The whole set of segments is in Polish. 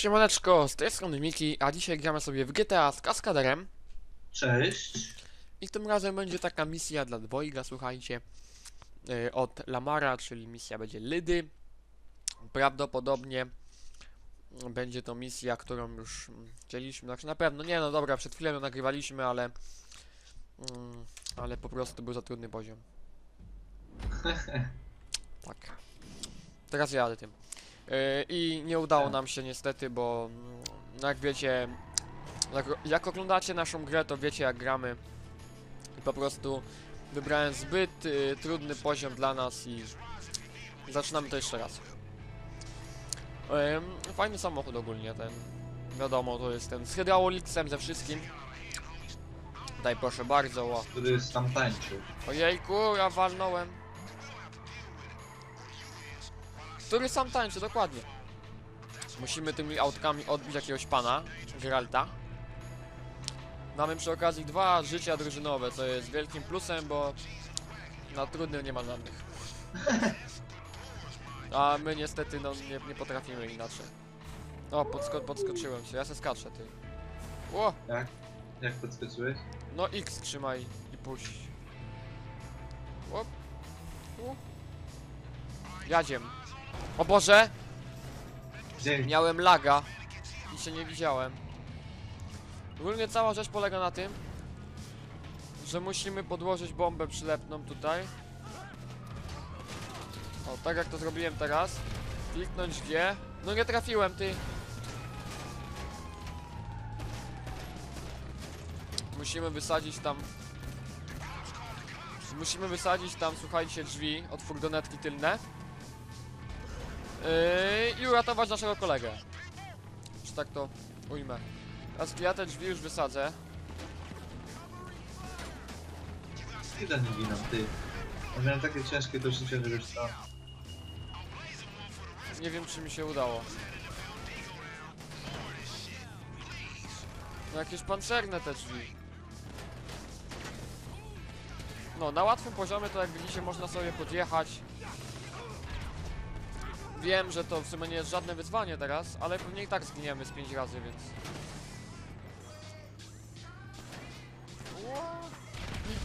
Siemaneczko, z tej strony Miki, a dzisiaj gramy sobie w GTA z kaskaderem Cześć. i tym razem będzie taka misja dla dwojga, słuchajcie, yy, od Lamara, czyli misja będzie Lydy. Prawdopodobnie będzie to misja, którą już mm, chcieliśmy, znaczy na pewno, nie no dobra, przed chwilą ją nagrywaliśmy, ale mm, ale po prostu był za trudny poziom. Tak. Teraz jadę tym. Yy, I nie udało Tak. nam się niestety, bo mm, no jak wiecie, jak, jak oglądacie naszą grę, to wiecie jak gramy. I po prostu wybrałem zbyt y, trudny poziom dla nas i zaczynamy to jeszcze raz. Ym, fajny samochód ogólnie ten. Wiadomo, to jest ten z hydrauliksem ze wszystkim. Daj proszę bardzo, o. Który tam tańczył. Ojejku, ja walnąłem. Który sam tańczy, dokładnie. Musimy tymi autkami odbić jakiegoś pana, Geralta. Mamy przy okazji dwa życia drużynowe, co jest wielkim plusem, bo na trudnym nie ma żadnych. A my niestety no, nie, nie potrafimy inaczej. O, podsko podskoczyłem się, ja se skaczę, ty. Ło, Jak? Jak podskoczyłeś? no X trzymaj i puść. Łop. Jadziem. O Boże! Miałem laga i się nie widziałem. Ogólnie cała rzecz polega na tym, że musimy podłożyć bombę przylepną tutaj. O, tak jak to zrobiłem teraz. Kliknąć G. No nie trafiłem, ty. Musimy wysadzić tam... Musimy wysadzić tam, słuchajcie, drzwi od furgonetki tylne. Yy, I uratować naszego kolegę. Czy tak to ujmę. Teraz ja te drzwi już wysadzę. Ile nie ginam, ty? Ja miałem takie ciężkie do życia, że wiesz co? Nie wiem, czy mi się udało. No jakieś pancerne te drzwi. No, na łatwym poziomie to jak widzicie można sobie podjechać. Wiem, że to w sumie nie jest żadne wyzwanie teraz, ale pewnie i tak zginiemy z 5 razy, więc...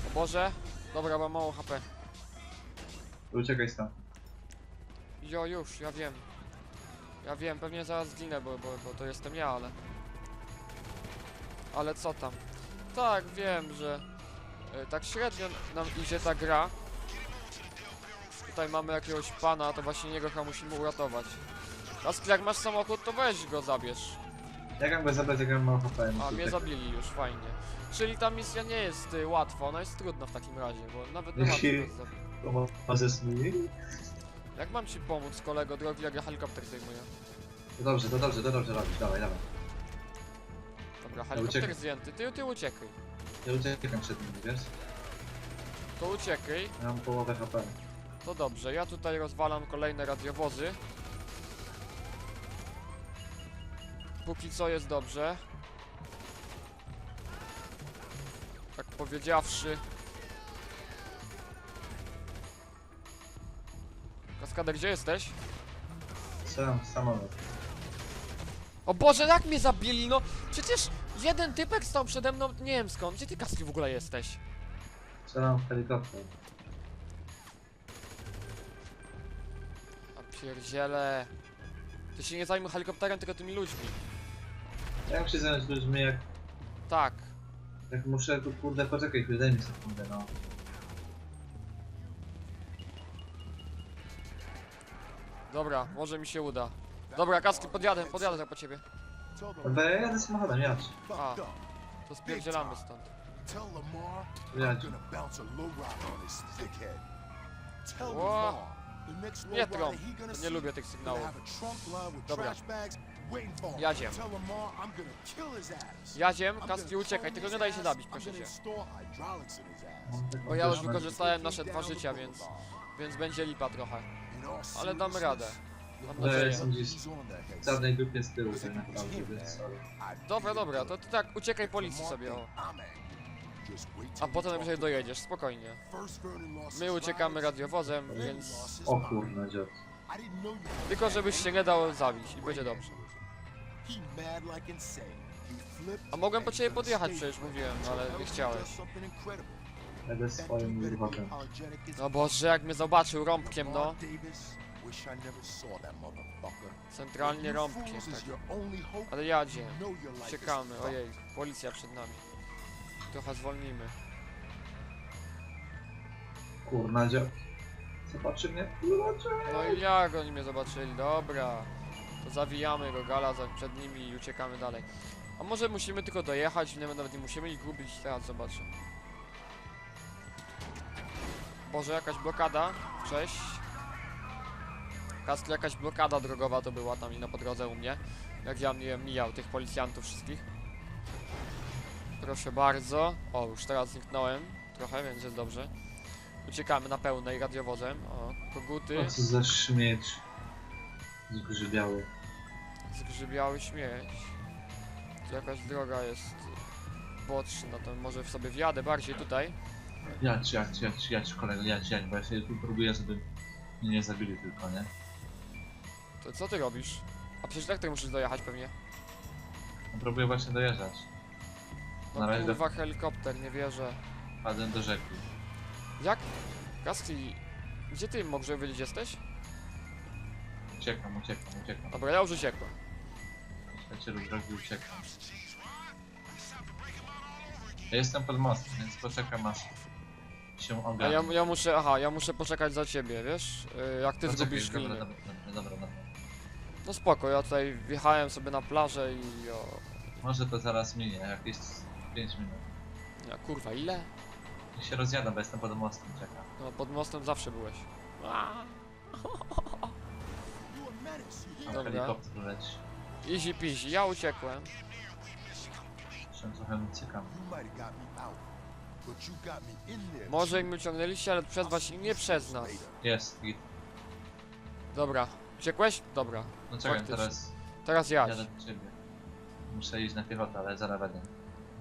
O Boże! Dobra, mam mało HP. Uciekaj stąd. Jo, już, ja wiem. Ja wiem, pewnie zaraz zginę, bo, bo, bo to jestem ja, ale... Ale co tam? Tak, wiem, że... e, tak średnio nam idzie ta gra. Tutaj mamy jakiegoś pana, to właśnie niego chyba musimy uratować. Teraz jak masz samochód, to weź go zabierz. Jak mam go zabrać, jak mam mało HP? A, to mnie tak- zabili już, fajnie. Czyli ta misja nie jest y, łatwa, ona jest trudna w takim razie, bo nawet nie Jeśli- łatwo. Pomożesz mi? Jak mam ci pomóc, kolego drogi, jak ja helikopter zdejmuję? To dobrze, to dobrze, to dobrze robisz, dawaj, dawaj. Dobra, helikopter zdjęty, ty, ty uciekaj. Ja uciekam przed nimi, wiesz? To uciekaj. Ja mam połowę HP. To dobrze, ja tutaj rozwalam kolejne radiowozy. Póki co jest dobrze. Tak powiedziawszy. Kaskader, gdzie jesteś? Strzelam w samolot. O Boże, jak mnie zabili, no! Przecież jeden typek stał przede mną, nie wiem skąd. Gdzie ty, Kaski, w ogóle jesteś? Strzelam w helikopter. Pierdziele. Ty się nie zajmuj helikopterem, tylko tymi ludźmi. Ja muszę zająć ludźmi, jak, Tak. jak muszę tu kurde poczekaj, chwilę, daj mi sekundę, no. Dobra, może mi się uda. Dobra, kaski, podjadę, podjadę tak po ciebie. Dobra, ja jadę samochodem, jadź. A, to spierdzielamy stąd. Tell Lamar. I'm gonna bounce a lowrider on his thickhead. Tell Whoa. Lamar Nie gonna Nie lubię tych sygnałów. Dobra. Jadziem. Jadziem, kaski uciekaj, tylko nie daj się zabić, proszę cię. Bo ja już wykorzystałem nasze dwa życia, więc, więc będzie lipa trochę. Ale seriousness, radę. Mam nadzieję. jestem gdzieś w czarnej dupie z tyłu tak naprawdę, więc sorry. Dobra, dobra, to ty tak uciekaj policji sobie, o. A potem najwyżej dojedziesz, spokojnie. My uciekamy radiowozem, więc... O kurna, dziad. Tylko żebyś się nie dał zabić i będzie dobrze. A mogłem po ciebie podjechać przecież, mówiłem, ale nie chciałeś. Jadę swoim as No boże, jak mnie zobaczył rąbkiem, no. Centralnie rąbkiem, tak. Ale jadzie. Czekamy, ojej, policja przed nami. Trochę zwolnimy. Kurna, dzia... Zobaczy mnie. Zobaczy. No i jak oni mnie zobaczyli, dobra. To zawijamy rogala za, przed nimi i uciekamy dalej. A może musimy tylko dojechać, nie, nawet nie musimy ich gubić, teraz zobaczę. Boże, jakaś blokada, cześć. Kastl, jakaś blokada drogowa to była tam i na po drodze u mnie. Jak ja mnie mijał tych policjantów wszystkich. Proszę bardzo. O, już teraz zniknąłem trochę, więc jest dobrze. Uciekamy na pełnej radiowozem. O, koguty. O co za śmieć. Zgrzybiały. Zgrzybiały śmieć. Tu jakaś droga jest boczna, to może w sobie wjadę bardziej tutaj. Jadź, jadź, jadź, jadź kolego, jadź, jadź, bo ja się tu próbuję, żeby mnie nie zabili tylko, nie? To co ty robisz? A przecież tak ty musisz dojechać pewnie. No, próbuję właśnie dojeżdżać. No Na razie kurwa helikopter, nie wierzę. wpadę do rzeki. Jak? Kaski, gdzie ty może wiedzieć jesteś? Uciekam, uciekam, uciekam. Dobra, ja już uciekłem. Przyjacielu drogi, uciekam. Ja jestem pod mostem, więc poczekam aż się A ogarnę. ja, ja muszę, aha, ja muszę poczekać za ciebie, wiesz? Yy, jak ty Poczekaj, zgubisz dobra, dobra, dobra, dobra, dobra. No spoko, ja tutaj wjechałem sobie na plażę i o... Może to zaraz minie, jakieś 5 minut. Ja, kurwa, ile? I się rozjada, bo jestem pod mostem, czekam. No pod mostem zawsze byłeś. Aaa. A Tam? Dobra. helikopter leci. Easy peasy, ja uciekłem. Się trochę there. Może im uciągnęliście, ale przez was nie przez nas. Jest, git. Dobra, uciekłeś? Dobra. No czekaj, Faktycznie. teraz Teraz jadź. jadę do ciebie. Muszę iść na piechotę, ale zaraz będę.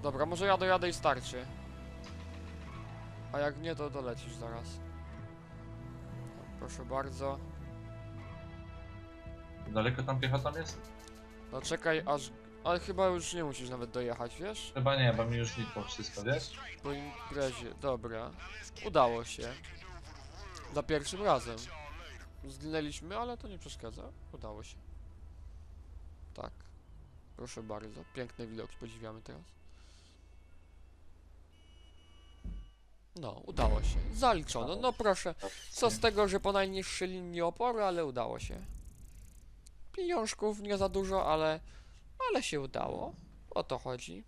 Dobra, może ja dojadę i starczy. A jak nie, to dolecisz zaraz. Proszę bardzo. Daleko tam piechotą jest? No czekaj aż... Ale chyba już nie musisz nawet dojechać, wiesz? Chyba nie, bo mi już liczą wszystko, wiesz? Po imprezie. Dobra. Udało się. Za pierwszym razem. Zginęliśmy, ale to nie przeszkadza. Udało się. Tak. Proszę bardzo. Piękny widok, podziwiamy teraz. No, udało się. Zaliczono. No proszę. Co z tego, że po najniższej linii oporu, ale udało się. Pieniążków nie za dużo, ale, ale się udało. O to chodzi.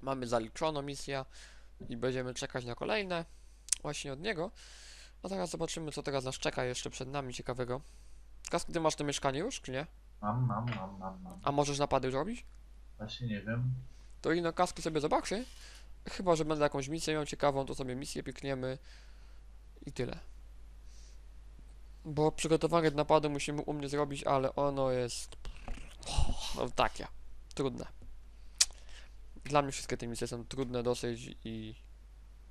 Mamy zaliczoną misję i będziemy czekać na kolejne właśnie od niego. A teraz zobaczymy, co teraz nas czeka jeszcze przed nami ciekawego. Kask, ty masz to mieszkanie już, czy nie? Mam, mam, mam, mam, mam. A możesz napady zrobić? Właśnie nie wiem. To ino kaski sobie zobaczy. Chyba, że będę jakąś misję miał ciekawą, to sobie misję pikniemy i tyle. Bo przygotowanie do napadu musimy u mnie zrobić, ale ono jest no, takie, trudne. Dla mnie wszystkie te misje są trudne dosyć i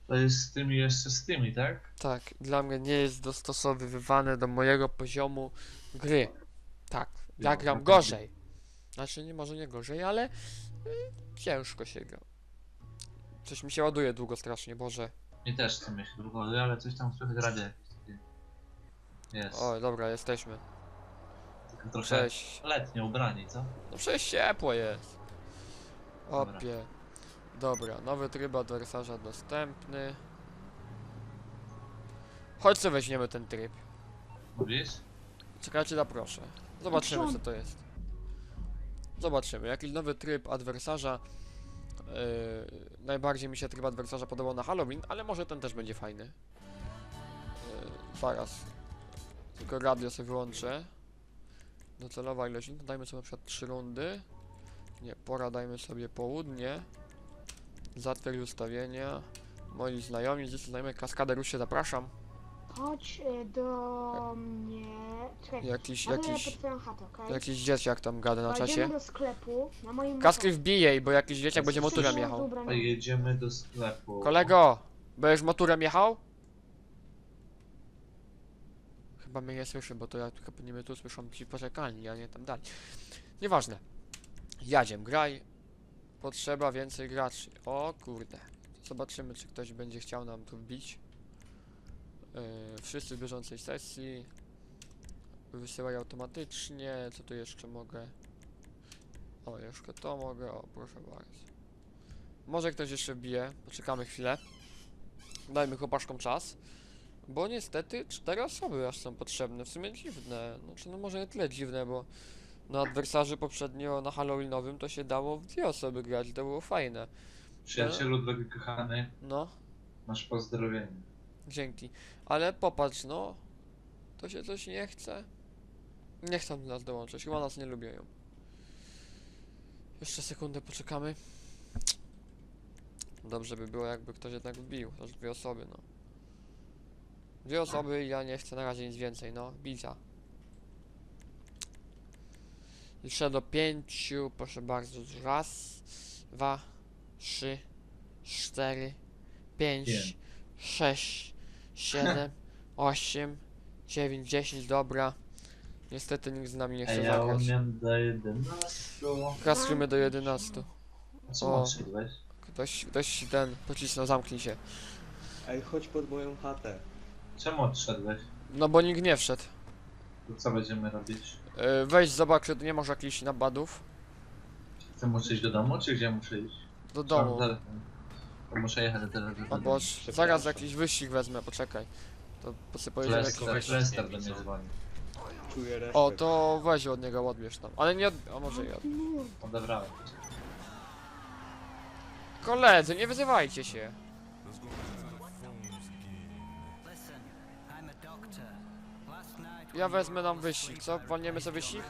To jest z tymi jeszcze z tymi, tak? tak, dla mnie nie jest dostosowywane do mojego poziomu gry. Tak, ja No, gram tak. gorzej. Znaczy, nie może nie gorzej, ale y, ciężko się gra. Coś mi się ładuje długo strasznie, Boże. Nie też chcę mieć drugą, ale coś tam słychać radio jakieś takie. Jest. O, dobra, jesteśmy. Tylko trochę Cześć. letnio ubrani, co? No przecież ciepło jest. Dobra. Opie. Dobra, nowy tryb adwersarza dostępny. Chodź sobie weźmiemy ten tryb. Mówisz? Czekajcie, zaproszę. Zobaczymy co to jest. Zobaczymy. Jakiś nowy tryb adwersarza. Yy, najbardziej mi się tryb adwersarza podobał na Halloween, ale może ten też będzie fajny. Yy, zaraz. Tylko radio sobie wyłączę. Docelowa ilość. No, dajmy sobie na przykład 3 rundy. Nie, pora dajmy sobie południe. Zatwierdź ustawienia. Moi znajomi, z znajomych kaskader już się zapraszam. Chodź y, do mnie. Czekaj, Jakiś, jakiś, jakiś, pod twoją chatę, okej? jakiś dzieciak tam gada na czasie. do sklepu na moim Kaski wbije jej, bo jakiś dzieciak będzie motorem jechał. A jedziemy do sklepu. Kolego, będziesz motorem jechał? Chyba mnie nie słyszy, bo to ja chyba nie mnie tu słyszą ci poczekalni, a nie tam dalej. Nieważne. Jadziem, graj. Potrzeba więcej graczy. O kurde. Zobaczymy, czy ktoś będzie chciał nam tu wbić. Yy, wszyscy w bieżącej sesji. Wysyłaj automatycznie. Co tu jeszcze mogę? O, jeszcze to mogę. O, proszę bardzo. Może ktoś jeszcze wbije. Poczekamy chwilę. Dajmy chłopaczkom czas. Bo niestety cztery osoby aż są potrzebne. W sumie dziwne. Znaczy, no może nie tyle dziwne, bo na adwersarzy poprzednio na Halloweenowym to się dało w dwie osoby grać. To było fajne. Przyjacielu, drogi kochany, No, masz pozdrowienie. Dzięki. Ale popatrz, no. To się coś nie chce. Nie chcą do nas dołączyć. Chyba nas nie lubią. Jeszcze sekundę poczekamy. Dobrze by było, jakby ktoś jednak wbił. Aż dwie osoby, no. Dwie osoby i ja nie chcę na razie nic więcej, no. Biza. Liczę do pięciu, proszę bardzo. Raz, dwa, trzy, cztery, Pięć. sześć, siedem, osiem, dziewięć, dziesięć, dobra. Niestety nikt z nami nie chce Ej, ja zagrać. umiem do 11. Kasujmy do 11. A co O. odszedłeś? Ktoś, ktoś ten pocisnął, zamknij się. Ej, chodź pod moją chatę. Czemu odszedłeś? No bo nikt nie wszedł. To co będziemy robić? Yy, weź zobacz, czy tu nie masz jakichś napadów. Chcę muszę iść do domu, czy gdzie muszę iść? Do Mam domu. telefon. To muszę jechać do telefonu. O boż, zaraz jakiś wyścig wezmę, poczekaj. To posypuję Lester, lekko. Lester do mnie dzwoni. Czuję. O, to weź od niego, odbierz tam. Ale nie od... A może ja. Odebrałem. Koledzy, nie wyzywajcie się. Ja wezmę nam wyścig, co? Walniemy sobie wyścig?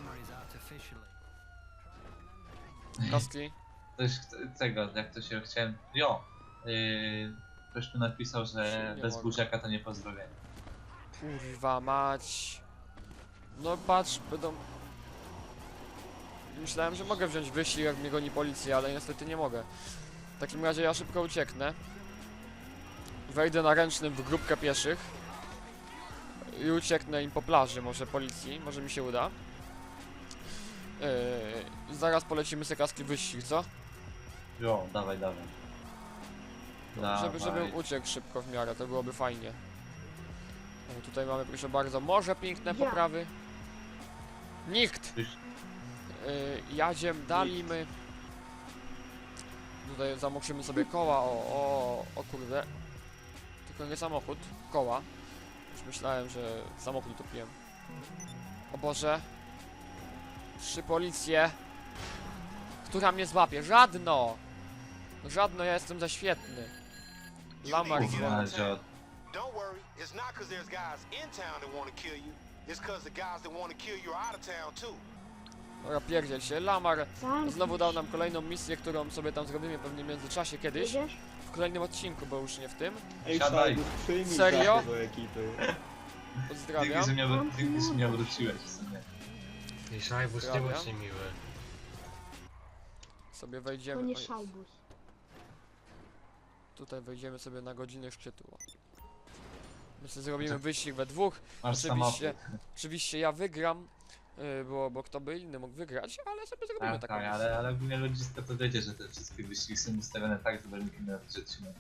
Ktoś chce- tego, jak to się chciałem. Jo! Yy, ktoś tu napisał, że Nie bez mogę. buziaka to nie pozdrowienie. Kurwa mać. No patrz, będą... Myślałem, że mogę wziąć wyścig, jak mnie goni policja, ale niestety nie mogę. W takim razie ja szybko ucieknę. Wejdę na ręcznym w grupkę pieszych. I ucieknę im po plaży, może policji, może mi się uda. Yy, zaraz polecimy sobie kaski wyścig, co? Jo, dawaj, dawaj. Żeby, żebym uciekł szybko w miarę, to byłoby fajnie. O, tutaj mamy, proszę bardzo, morze piękne poprawy. Nikt! Już- Yy, jadziem, dalimy. Tutaj zamokrzymy sobie koła, o, o, o kurde. Tylko nie samochód, koła. Już myślałem, że samochód utopiłem. O Boże. Trzy policje. Która mnie złapie? Żadno! Żadno, ja jestem za świetny. Ziot. Don't worry, it's not because there's guys in town that want to kill you. It's because the guys that want to kill you are out of town too. Dobra, pierdziel się. Lamar znowu dał się. nam kolejną misję, którą sobie tam zrobimy pewnie w międzyczasie kiedyś. Jedziesz? W kolejnym odcinku, bo już nie w tym. Ej, Siadaj. Szajbus, przyjmij Serio? Do ekipy. Pozdrawiam. że mnie, wró- dzięki, że mnie wróciłeś w sumie. I Szajbus, nie Pozdrawiam. bądź niemiły. Sobie To wejdziemy. nie oj, szajbus. Tutaj wejdziemy sobie na godzinę szczytu. My sobie zrobimy wyścig we dwóch. Masz Oczywiście. Oczywiście ja wygram. Yy, bo, bo kto by inny mógł wygrać, ale sobie zrobimy Tak, taką tak, misję. ale, ale ogólnie logistyka to wiecie, że te wszystkie wyścigi są ustawione tak, żeby nikt nie miał odcinek.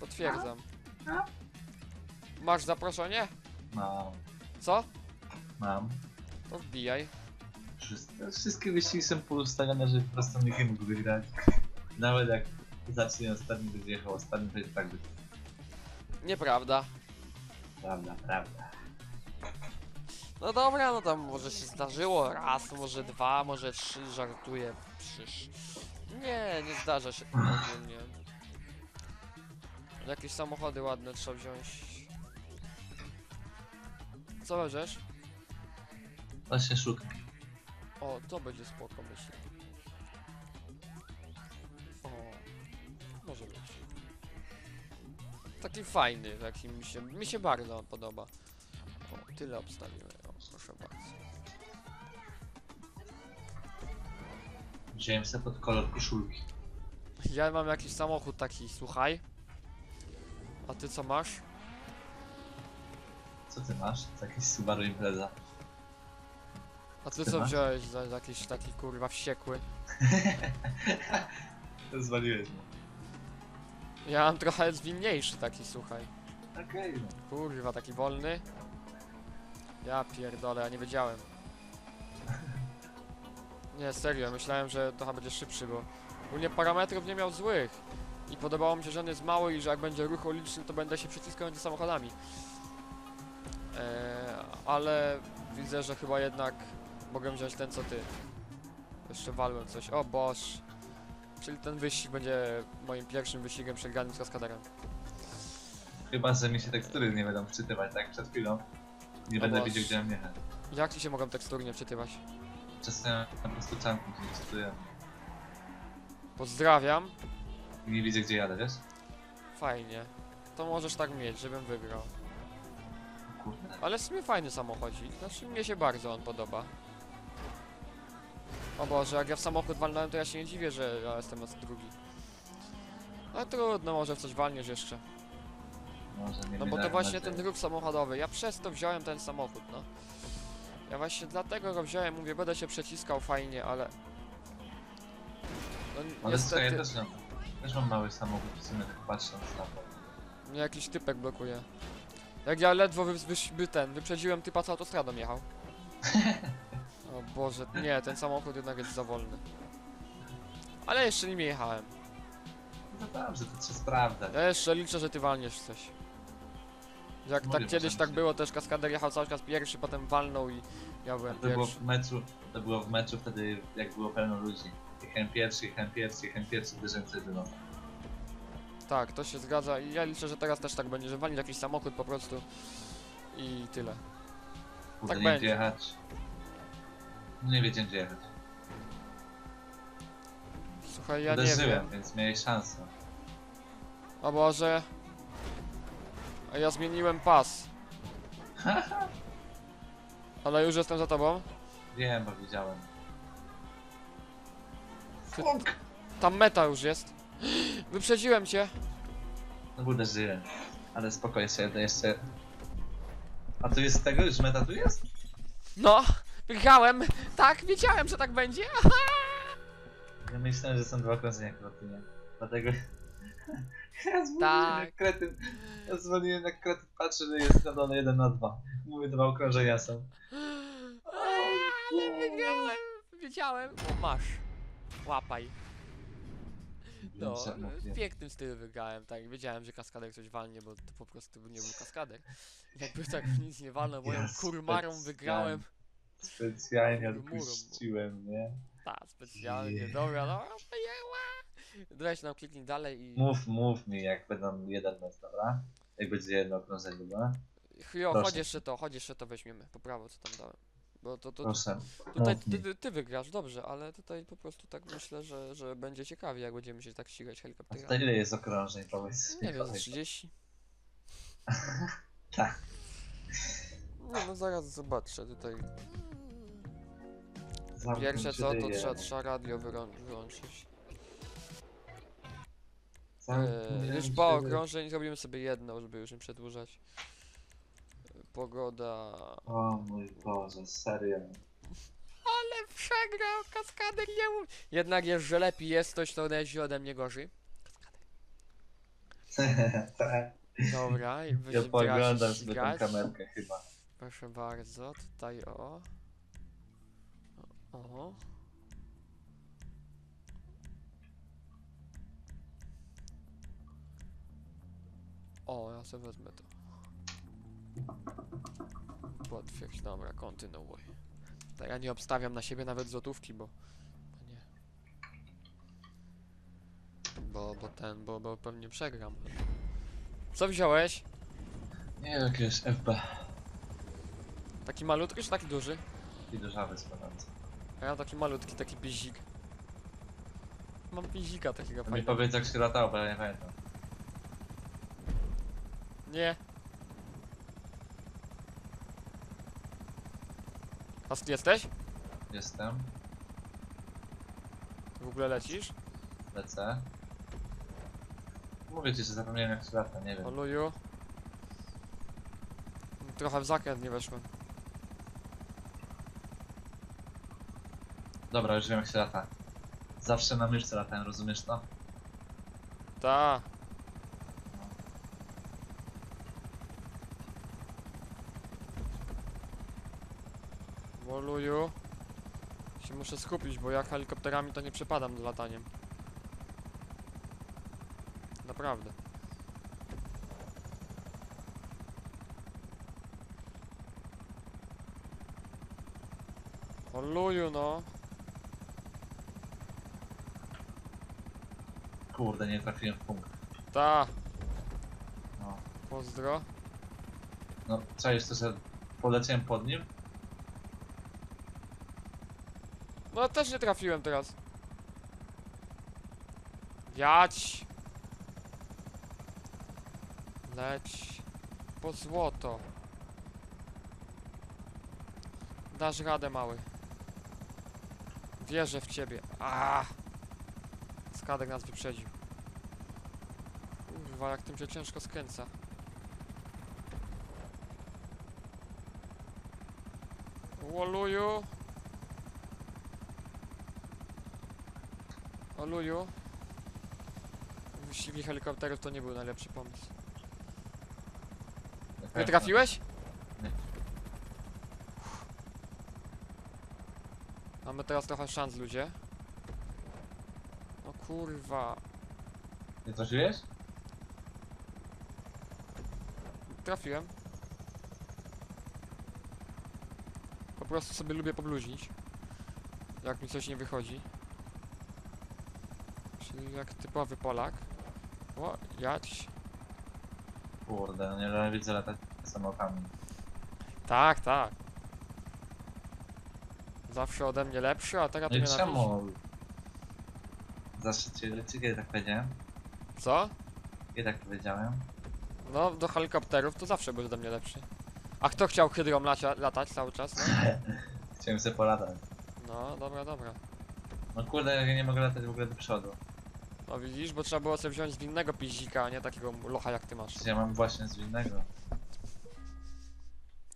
Potwierdzam. Masz zaproszenie? Mam, Co? mam. To wbijaj. Wszystkie, wszystkie wyścigi są poustawione, żeby po prostu nikt nie mógł wygrać. Nawet jak zacznie ostatni, będzie jechał ostatni, to i tak by... Nieprawda. Prawda, prawda. No dobra, no tam może się zdarzyło raz, może dwa, może trzy, żartuję. Przysz. Nie, nie zdarza się to ogólnie. Jakieś samochody ładne trzeba wziąć. Co weźesz? Właśnie szukam. O, to będzie spoko, myślę. Taki fajny, taki mi się, mi się bardzo podoba. O, tyle obstawimy, o, proszę bardzo. Wziąłem sobie pod kolor koszulki. Ja mam jakiś samochód taki, słuchaj. A ty co masz? Co ty masz? To jakiś Subaru Impreza. A ty Ty co masz? wziąłeś za za jakiś taki kurwa wściekły? Zwaliłeś mnie. Ja mam trochę zwinniejszy taki, słuchaj. Okej, no. Kurwa, taki wolny. Ja pierdolę, ja nie wiedziałem. Nie, serio, myślałem, że trochę będzie szybszy, bo ogólnie parametrów nie miał złych. I podobało mi się, że on jest mały i że jak będzie ruch uliczny, to będę się przyciskał między samochodami. Eee, ale widzę, że chyba jednak mogę wziąć ten co ty. Jeszcze walłem coś. O boż. Czyli ten wyścig będzie moim pierwszym wyścigiem przegranym z kaskaderem. Chyba, że mi się tekstury nie będą wczytywać, tak przed chwilą. Nie No będę bo- wiedział, gdzie mam jechać. Jak ci się mogą tekstury nie wczytywać? Czasem po prostu czanki się nie wczytują. Pozdrawiam. Nie widzę, gdzie jadę, wiesz? Fajnie. To możesz tak mieć, żebym wygrał. Kurde. Ale w sumie fajny samochodzik. Znaczy mnie się bardzo on podoba. O Boże, jak ja w samochód walnąłem, to ja się nie dziwię, że ja jestem na drugi. Ale trudno, może w coś walniesz jeszcze. Może nie No bo to właśnie nadziei. ten dróg samochodowy. Ja przez to wziąłem ten samochód, no. Ja właśnie dlatego go wziąłem, mówię, będę się przeciskał fajnie, ale... No Ale słuchaj, ja niestety, też mam, też mam mały samochód, w sumie tak patrząc na to. mnie jakiś typek blokuje. Jak ja ledwo wy, wy, wy ten, wyprzedziłem typa, co autostradą jechał. O Boże, nie, ten samochód jednak jest za wolny. Ale jeszcze nim jechałem. No dobrze, to trzeba sprawdzać. Ja jeszcze liczę, że ty walniesz coś. Jak Mówię, tak kiedyś tak było, też kaskader jechał cały czas pierwszy, potem walnął i ja byłem To było pierwszy. w meczu, to było w meczu wtedy, jak było pełno ludzi. Jechałem pierwszy, jechałem pierwszy, jechałem pierwszy, uderzyłem coś do. Tak, to się zgadza i ja liczę, że teraz też tak będzie, że walniesz jakiś samochód po prostu i tyle. Kurde, Tak będzie. jechać. No nie wiedziałem, gdzie jechać. Słuchaj, ja nie Uderzyłem, wiem. więc miałeś szansę. O Boże. A ja zmieniłem pas. Ale już jestem za tobą. Wiem, bo widziałem. Funk! Tam meta już jest. Wyprzedziłem cię. No bo uderzyłem. Ale spoko, jeszcze jeszcze... A tu jest tego już meta tu jest? No, wygrałem. Tak, wiedziałem, że tak będzie. Ja myślałem, że są dwa okrążenia krotynie. Dlatego... Ja zwolniłem Tak. jak kretyn. Ja zwolniłem jak kretyn, patrzę, że jest na dole 1 na 2. Mówię, dwa okrążenia są. Ale wygrałem. Wiedziałem. O, masz. Łapaj. No, mówię. w pięknym stylu wygrałem, tak. Wiedziałem, że kaskader coś walnie, bo to po prostu nie był kaskader. Jakby tak nic nie walnął, bo ja Ja kurmarą wygrałem. Specjalnie odpuściłem, nie? Tak, specjalnie, Je. dobra, no, pojęła. Weź nam kliknij dalej i... Mów, mów mi, jak będą jeden mecz, dobra? Jak będzie jedno okrążenie, dobra? Chwilę, chodź jeszcze to, chodź jeszcze to weźmiemy, po prawo co tam dałem. Bo to, to Proszę. tutaj ty, ty, ty wygrasz, dobrze, ale tutaj po prostu tak myślę, że, że będzie ciekawie, jak będziemy się tak ścigać A helikopterami. tutaj ile jest okrążeń, powiedz? Nie wiem, z powiedz. 30? Tak. No, no zaraz zobaczę tutaj. Zamknij Pierwsze co, to trzeba, trzeba radio wyłą- wyłączyć. Zamknij Eee, już po okrążeń zrobimy sobie jedno, żeby już nie przedłużać. Pogoda... O mój Boże, serio. Ale przegrał, kaskader nie mów. Jednak jest, że lepiej jest ktoś, kto jeździ ode mnie gorzej. Tak. Dobra, i Ja będziemy poglądam sobie tą kamerkę chyba. Proszę bardzo, tutaj o. O. O, ja sobie wezmę to. Potwierdź, dobra, kontynuuj. Tak, ja nie obstawiam na siebie nawet złotówki, bo... bo nie. Bo, bo ten, bo, bo pewnie przegram. Co wziąłeś? Nie wiem, jakiegoś FB. Taki malutki czy taki duży? I dużawy spadający. A ja mam taki malutki, taki pizik. Mam pizika takiego Mi fajnego. powiedz jak się latało, bo ja nie pamiętam. Nie. A ty jesteś? Jestem, W ogóle lecisz? lecę. Mówię ci, że zapomniałem jak się lata, nie wiem. Oluju. Trochę w zakręt nie weszłem. Dobra, już wiem jak się lata. Zawsze na myszce latałem, rozumiesz to? Ta. Woluju. Się muszę skupić, bo ja helikopterami to nie przepadam z lataniem. Naprawdę. Woluju no. Kurde, nie trafiłem w punkt. Ta. No, Pozdro. no co jest to, że poleciałem pod nim? No też nie trafiłem teraz. Jać. Leć. Po złoto. Dasz radę, mały. Wierzę w ciebie. A. Skadek nas wyprzedził. Kurwa, jak tym się ciężko skręca. Woluju. Oluju. Wyścigi helikopterów to nie był najlepszy pomysł. Nie trafiłeś? Nie. Mamy teraz trochę szans, ludzie. Kurwa. Nie trafiłeś? Trafiłem. Po prostu sobie lubię pobluźnić. Jak mi coś nie wychodzi. Czyli jak typowy Polak. O, jać. Kurde, no nie widzę latać samolotami. Tak, tak. Zawsze ode mnie lepszy, a teraz No to i mnie czemu? Zawsze cię leci, kiedy tak powiedziałem? Co? Kiedy tak powiedziałem? No, do helikopterów to zawsze był ode mnie lepszy. A kto chciał hydrą lacia, latać cały czas? No? Chciałem sobie polatać. no, dobra, dobra. No kurde, ja nie mogę latać w ogóle do przodu. No widzisz, bo trzeba było sobie wziąć winnego piździka, a nie takiego locha jak ty masz. Ja mam właśnie z innego.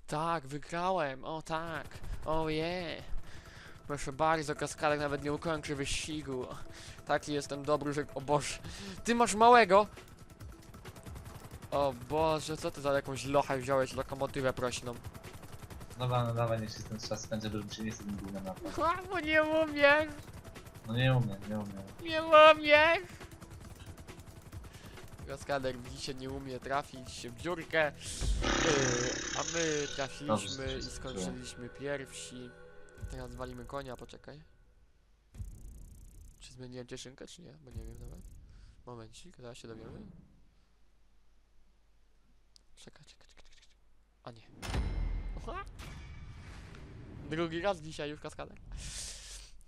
Tak, wygrałem, o tak, o je. Proszę bardzo, kaskadek nawet nie ukończy wyścigu. Taki jestem dobry, że... O Boże, ty masz małego! O Boże, co ty za jakąś lochę wziąłeś, lokomotywę prośną? Dobra, no dawaj, niech się ten czas spędzę, bo się nie chcę tym gównem latać. Bo nie umiesz, No nie umiem, nie umiem. nie umiesz! Kaskadek dzisiaj nie umie trafić w dziurkę, yy, a my trafiliśmy i skończyliśmy pierwsi. Teraz walimy konia, poczekaj. Czy zmieniłem cieszynkę, czy nie? Bo nie wiem nawet. Momencik, zaraz się dowiemy. Czekaj, czekaj, czekaj, czekaj. A nie. Aha. Drugi raz dzisiaj już kaskadek.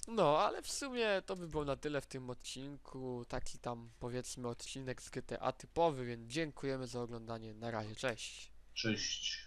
No, ale w sumie to by było na tyle w tym odcinku. Taki tam powiedzmy odcinek z GTA typowy, więc dziękujemy za oglądanie. Na razie, cześć. Cześć.